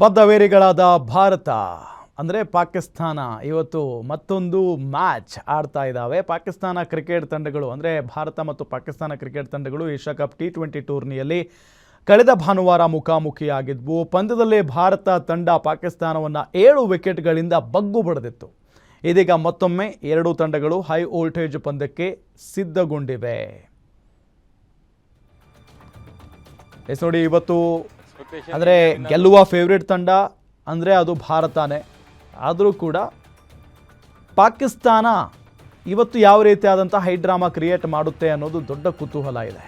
ಬದ್ಧವೇರಿಗಳಾದ ಭಾರತ. ಅಂದರೆ ಪಾಕಿಸ್ತಾನ. ಇವತ್ತು ಮತ್ತೊಂದು ಮ್ಯಾಚ್ ಆಡ್ತಾ ಇದ್ದಾವೆ ಪಾಕಿಸ್ತಾನ ಕ್ರಿಕೆಟ್ ತಂಡಗಳು, ಅಂದರೆ ಭಾರತ ಮತ್ತು ಪಾಕಿಸ್ತಾನ ಕ್ರಿಕೆಟ್ ತಂಡಗಳು ಏಷ್ಯಾ ಕಪ್ ಟಿ ಟ್ವೆಂಟಿ ಟೂರ್ನಿಯಲ್ಲಿ ಕಳೆದ ಭಾನುವಾರ ಮುಖಾಮುಖಿಯಾಗಿದ್ವು. ಪಂದ್ಯದಲ್ಲಿ ಭಾರತ ತಂಡ ಪಾಕಿಸ್ತಾನವನ್ನು ಏಳು ವಿಕೆಟ್ಗಳಿಂದ ಬಗ್ಗು ಬಡಿದಿತ್ತು. ಇದೀಗ ಮತ್ತೊಮ್ಮೆ ಎರಡೂ ತಂಡಗಳು ಹೈ ವೋಲ್ಟೇಜ್ ಪಂದ್ಯಕ್ಕೆ ಸಿದ್ಧಗೊಂಡಿವೆ. ಎಸ್ ನೋಡಿ, ಇವತ್ತು ಅಂದರೆ ಗೆಲ್ಲುವ ಫೇವ್ರೇಟ್ ತಂಡ ಅಂದರೆ ಅದು ಭಾರತನೇ. ಆದರೂ ಕೂಡ ಪಾಕಿಸ್ತಾನ ಇವತ್ತು ಯಾವ ರೀತಿಯಾದಂಥ ಹೈ ಡ್ರಾಮಾ ಕ್ರಿಯೇಟ್ ಮಾಡುತ್ತೆ ಅನ್ನೋದು ದೊಡ್ಡ ಕುತೂಹಲ ಇದೆ.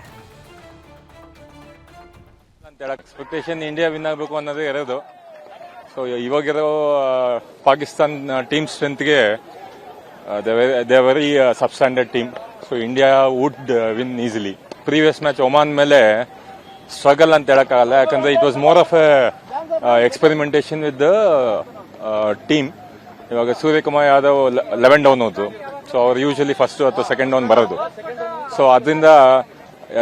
ಅಂತ ಎಕ್ಸ್ಪೆಕ್ಟೇಷನ್ ಇಂಡಿಯಾ ವಿನ್ ಆಗಬೇಕು ಅನ್ನೋದೇ ಇರೋದು. ಸೊ ಇವಾಗಿರೋ Pakistan team ಸ್ಟ್ರೆಂತ್ಗೆ they very substandard team so India would win easily previous match Oman ಮೇಲೆ ಸ್ಟ್ರಗಲ್ ಅಂತ ಹೇಳೋಕ್ಕಾಗಲ್ಲ. ಯಾಕಂದ್ರೆ it was more of a experimentation with team ಇವಾಗ ಸೂರ್ಯಕುಮಾರ್ ಯಾದವ್ ಲೆವೆನ್ ಡೌನ್ ಹೋದ್ರು. ಸೊ ಅವ್ರು ಯೂಶಲಿ ಫಸ್ಟ್ ಅಥವಾ ಸೆಕೆಂಡ್ ಡೌನ್ ಬರೋದು. ಸೊ ಅದರಿಂದ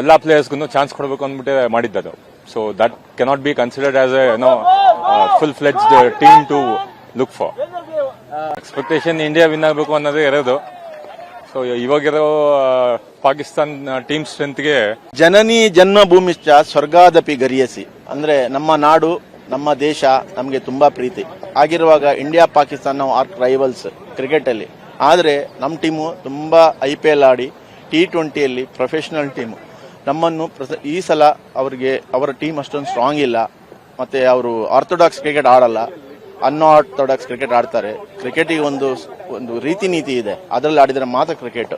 ಎಲ್ಲ ಪ್ಲೇಯರ್ಸ್ಗೂ ಚಾನ್ಸ್ ಕೊಡಬೇಕು ಅಂದ್ಬಿಟ್ಟೆ ಮಾಡಿದ್ದದು. So that cannot be considered as a no full fledged team to look for expectation India win ಆಗಬೇಕು ಅನ್ನೋದೇ ಇರೋದು. ಸೊ ಇವಾಗಿರೋ ಪಾಕಿಸ್ತಾನ್ ಟೀಮ್ ಸ್ಟ್ರೆಂತ್ಗೆ ಜನನಿ ಜನ್ಮಭೂಮಿಶ್ಚ ಸ್ವರ್ಗಾದಪಿ ಗರಿಯಸಿ. ಅಂದ್ರೆ ನಮ್ಮ ನಾಡು, ನಮ್ಮ ದೇಶ ನಮಗೆ ತುಂಬಾ ಪ್ರೀತಿ. ಆಗಿರುವಾಗ ಇಂಡಿಯಾ ಪಾಕಿಸ್ತಾನ ನಾವು ಆರ್ಕ್ ರೈವಲ್ಸ್ ಕ್ರಿಕೆಟ್ ಅಲ್ಲಿ. ಆದ್ರೆ ನಮ್ಮ ಟೀಮು ತುಂಬಾ ಐ ಪಿ ಎಲ್ ಆಡಿ ಟಿ ಟ್ವೆಂಟಿಯಲ್ಲಿ ಪ್ರೊಫೆಷನಲ್ ಟೀಮು ನಮ್ಮನ್ನು ಈ ಸಲ ಅವರಿಗೆ, ಅವರ ಟೀಮ್ ಅಷ್ಟೊಂದು ಸ್ಟ್ರಾಂಗ್ ಇಲ್ಲ. ಮತ್ತೆ ಅವರು ಆರ್ಥೋಡಾಕ್ಸ್ ಕ್ರಿಕೆಟ್ ಆಡಲ್ಲ. ಅನ್ಆರ್ಥೋಡಾಕ್ಸ್ ಕ್ರಿಕೆಟ್ ಆಡ್ತಾರೆ. ಕ್ರಿಕೆಟಿಗೆ ಒಂದು ಒಂದು ರೀತಿ ನೀತಿ ಇದೆ. ಅದರಲ್ಲಿ ಆಡಿದರೆ ಮಾತ್ರ ಕ್ರಿಕೆಟ್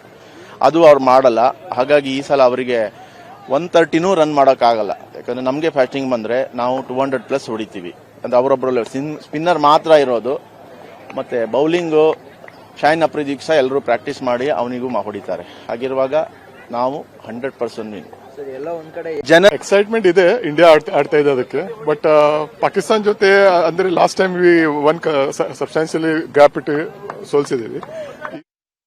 ಅದು ಅವ್ರು ಮಾಡಲ್ಲ. ಹಾಗಾಗಿ ಈ ಸಲ ಅವರಿಗೆ ಒನ್ ತರ್ಟಿನೂ ರನ್ ಮಾಡೋಕ್ಕಾಗಲ್ಲ. ಯಾಕಂದ್ರೆ ನಮಗೆ ಫ್ಯಾಸ್ಟಿಂಗ್ ಬಂದರೆ ನಾವು ಟೂ ಹಂಡ್ರೆಡ್ ಪ್ಲಸ್ ಹೊಡಿತೀವಿ. ಅಂದ್ರೆ ಅವರೊಬ್ಬರಲ್ಲಿ ಸ್ಪಿನ್ನರ್ ಮಾತ್ರ ಇರೋದು. ಮತ್ತೆ ಬೌಲಿಂಗು ಶೈನ್ ಅಪ್ರಿದೀಕ್ ಸಹ ಎಲ್ಲರೂ ಪ್ರಾಕ್ಟೀಸ್ ಮಾಡಿ ಅವನಿಗೂ ಹೊಡಿತಾರೆ. ಹಾಗಿರುವಾಗ ನಾವು ಹಂಡ್ರೆಡ್ ಪರ್ಸೆಂಟ್ ಜನ ಎಕ್ಸೈಟ್ಮೆಂಟ್ ಇದೆ ಇಂಡಿಯಾ ಆಡ್ತಾ ಇದೆ ಅದಕ್ಕೆ. ಬಟ್ ಪಾಕಿಸ್ತಾನ್ ಜೊತೆ, ಅಂದ್ರೆ last time one substantially gap ಇಟ್ಟು ಸೋಲ್ಸಿದೀವಿ